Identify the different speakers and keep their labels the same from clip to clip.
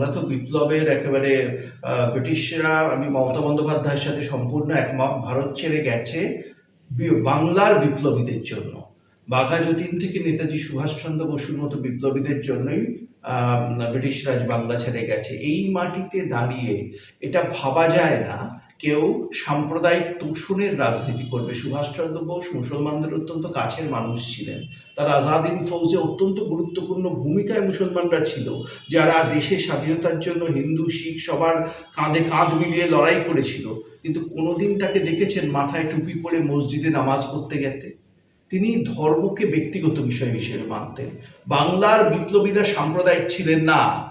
Speaker 1: বাংলা তো বিপ্লবের একেবারে ব্রিটিশরা, আমি মমতা বন্দ্যোপাধ্যায়ের সাথে সম্পূর্ণ একমত, ভারত ছেড়ে গেছে বাংলার বিপ্লবীদের জন্য। বাঘা যতীন থেকে নেতাজি সুভাষচন্দ্র বসুর মতো বিপ্লবীদের জন্যই ব্রিটিশ রাজ বাংলা ছেড়ে গেছে। এই মাটিতে দাঁড়িয়ে এটা ভাবা যায় না কেউ সাম্প্রদায়িক তোষণের রাজনীতি করবে। সুভাষচন্দ্র বোস মুসলমানদের অত্যন্ত কাছের মানুষ ছিলেন। তার আজাদ ইন ফৌজে অত্যন্ত গুরুত্বপূর্ণ ভূমিকায় মুসলমানরা ছিল, যারা দেশের স্বাধীনতার জন্য হিন্দু, শিখ সবার কাঁধে কাঁধ মিলিয়ে লড়াই করেছিল। কিন্তু কোনোদিন তাকে দেখেছেন মাথায় টুপি পরে মসজিদে নামাজ পড়তে গেতে। তিনি ধর্মকে ব্যক্তিগত বিষয় হিসেবে মানতেন। বাংলার বিপ্লবীরা সাম্প্রদায়িক ছিলেন না।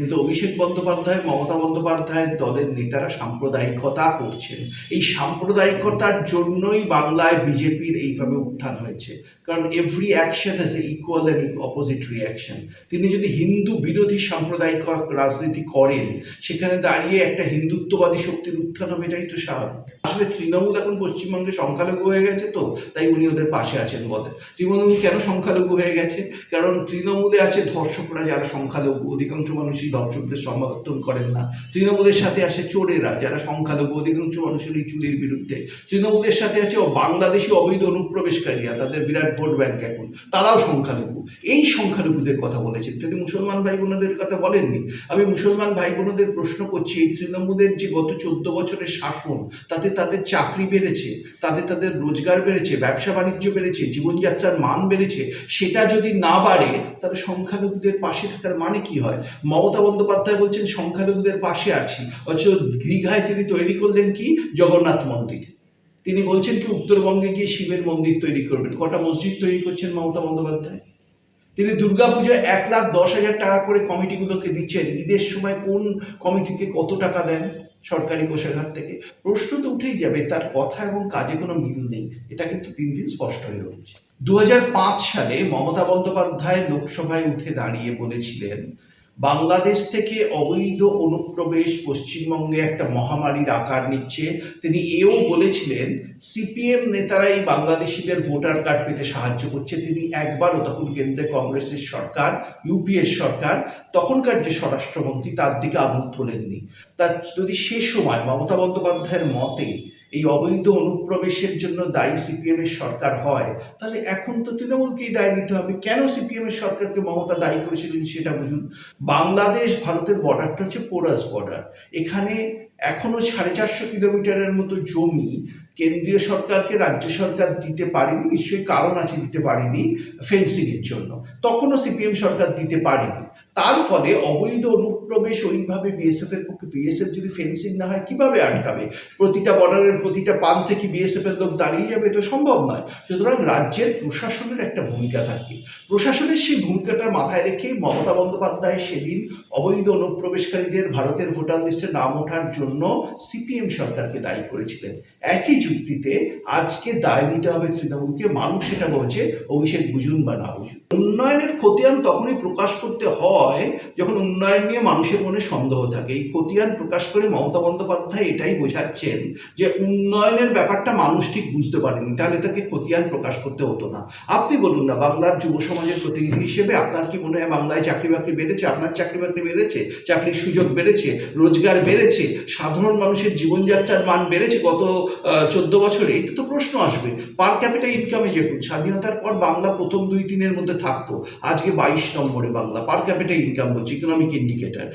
Speaker 1: কিন্তু অভিষেক বন্দ্যোপাধ্যায়, মমতা বন্দ্যোপাধ্যায়ের দলের নেতারা সাম্প্রদায়িকতা করছেন। এই সাম্প্রদায়িকতার জন্যই বাংলায় বিজেপির এইভাবে উত্থান হয়েছে। কারণ every action has a equal and opposite reaction তিনি যদি হিন্দু বিরোধী সাম্প্রদায়িক রাজনীতি করেন, সেখানে দাঁড়িয়ে একটা হিন্দুত্ববাদী শক্তির উত্থান হবে, এটাই তো স্বাভাবিক। আসলে তৃণমূল এখন পশ্চিমবঙ্গে সংখ্যালঘু হয়ে গেছে তো, তাই উনি ওদের পাশে আছেন বলে। তৃণমূল কেন সংখ্যালঘু হয়ে গেছে? কারণ তৃণমূলে আছে ধর্ষকরা যারা সংখ্যালঘু, অধিকাংশ মানুষই ধর্ষকদের সমর্থন করেন না। তৃণমূলের সাথে আসে চোরেরা, যারা সংখ্যালঘু অধিকাংশ মানুষের এই চুরির বিরুদ্ধে। তৃণমূলের সাথে আছে বাংলাদেশি অবৈধ অনুপ্রবেশকারীরা, তাদের বিরাট ভোট ব্যাংক এখন। তারাও সংখ্যালঘু। এই সংখ্যালঘুদের কথা বলেছেন। তিনি মুসলমান ভাই বোনদের কথা বলেননি। আমি মুসলমান ভাই বোনদের প্রশ্ন করছি, এই তৃণমূলের যে গত চোদ্দ বছরের শাসন, তাতে তাদের চাকরি বেড়েছে তাদের তাদের রোজগার বেড়েছে, ব্যবসা বাণিজ্য বেড়েছে, জীবনযাত্রার মান বেড়েছে, সেটা যদি না বাড়ে, তাহলে সংখ্যালঘুদের পাশে থাকার মানে কি হয়? মমতা বন্দ্যোপাধ্যায় বলছেন, সংখ্যালঘুদের পাশে আছি। অথচ দীঘায় তিনি তৈরি করলেন কি? জগন্নাথ মন্দির। তিনি বলছেন কি, উত্তরবঙ্গে গিয়ে শিবের মন্দির তৈরি করবেন। কটা মসজিদ তৈরি করছেন মমতা বন্দ্যোপাধ্যায়? তিনি দুর্গাপুজোয় এক লাখ দশ হাজার টাকা করে কমিটিগুলোকে দিচ্ছেন। ঈদের সময় কোন কমিটিকে কত টাকা দেন সরকারি কোষাগার থেকে? প্রশ্ন তো উঠেই যাবে, তার কথা এবং কাজে কোনো মিল নেই। এটা কিন্তু দিন দিন স্পষ্ট হয়ে উঠছে। দু হাজার পাঁচ সালে মমতা বন্দ্যোপাধ্যায় লোকসভায় উঠে দাঁড়িয়ে বলেছিলেন বাংলাদেশ থেকে অবৈধ অনুপ্রবেশ পশ্চিমবঙ্গে একটা মহামারীর আকার নিচ্ছে। তিনি এও বলেছিলেন, সিপিএম নেতারা এই বাংলাদেশিদের ভোটার কার্ড পেতে সাহায্য করছে। তিনি একবারও তখন কেন্দ্রে কংগ্রেসের সরকার, ইউপিএর সরকার, তখনকার যে স্বরাষ্ট্রমন্ত্রী তার দিকে আঙুল তোলেননি। তার যদি সে সময় মমতা বন্দ্যোপাধ্যায়ের মতে এই অবৈধ অনুপ্রবেশের জন্য দায়ী সিপিএমের সরকার হয়, তাহলে এখন তো তৃণমূলকেই দায় নিতে হবে। কেন সিপিএমের সরকারকে মমতা দায়ী করেছিলেন সেটা বুঝুন। বাংলাদেশ ভারতের বর্ডারটা হচ্ছে পোরাস বর্ডার। এখানে এখনও সাড়ে চারশো কিলোমিটারের মতো জমি কেন্দ্রীয় সরকারকে রাজ্য সরকার দিতে পারেনি, নিশ্চয়ই কারণ আছে দিতে পারেনি ফেন্সিংয়ের জন্য। তখনও সিপিএম সরকার দিতে পারেনি। তার ফলে অবৈধ অনুপ্রবেশ ওইভাবে বিএসএফ এর পক্ষে বিএসএফ যদি ফেন্সিং না হয়, কীভাবে আটকাবে? প্রতিটা বর্ডারের প্রতিটা প্রান্ত থেকে বিএসএফ এর লোক দাঁড়িয়ে যাবে, এটা সম্ভব নয়। সুতরাং রাজ্যের প্রশাসনের একটা ভূমিকা থাকে। প্রশাসনের সেই ভূমিকাটা মাথায় রেখে মমতা বন্দ্যোপাধ্যায় সেদিন অবৈধ অনুপ্রবেশকারীদের ভারতের ভোটার লিস্টে নাম ওঠার জন্য সিপিএম সরকারকে দায়ী করেছিলেন। একই যুক্তিতে আজকে দায় নিতে হবে তৃণমূলকে, মানুষ এটা বলছে, অভিষেক বুঝুন বা না বুঝুন উন্নয়নের খতিয়ান তখনই প্রকাশ করতে হয় যখন উন্নয়ন নিয়ে মানুষের মনে সন্দেহ থাকে। এই খতিয়ান প্রকাশ করে মমতা বন্দ্যোপাধ্যায় এটাই বোঝাচ্ছেন যে উন্নয়নের ব্যাপারটা মানুষ ঠিক বুঝতে পারেনি, তাহলে তাকে খতিয়ান প্রকাশ করতে হতো না। আপনি বলুন না, বাংলার যুব সমাজের প্রতিনিধি হিসেবে আপনার কি মনে হয় বাংলায় চাকরি বাকরি বেড়েছে? আপনার চাকরি বাকরি বেড়েছে? চাকরির সুযোগ বেড়েছে? রোজগার বেড়েছে? সাধারণ মানুষের জীবনযাত্রার মান বেড়েছে? গত চোদ্দ বছরে এটা তো প্রশ্ন আসবে। পার ক্যাপিটাল ইনকামে দেখুন, স্বাধীনতার পর বাংলা প্রথম দুই তিনের মধ্যে থাকতো। আজকে বাইশ নম্বরে বাংলা। পার ক্যাপিটাল ইনকাম হচ্ছে ইকোনমিক ইন্ডিকেটার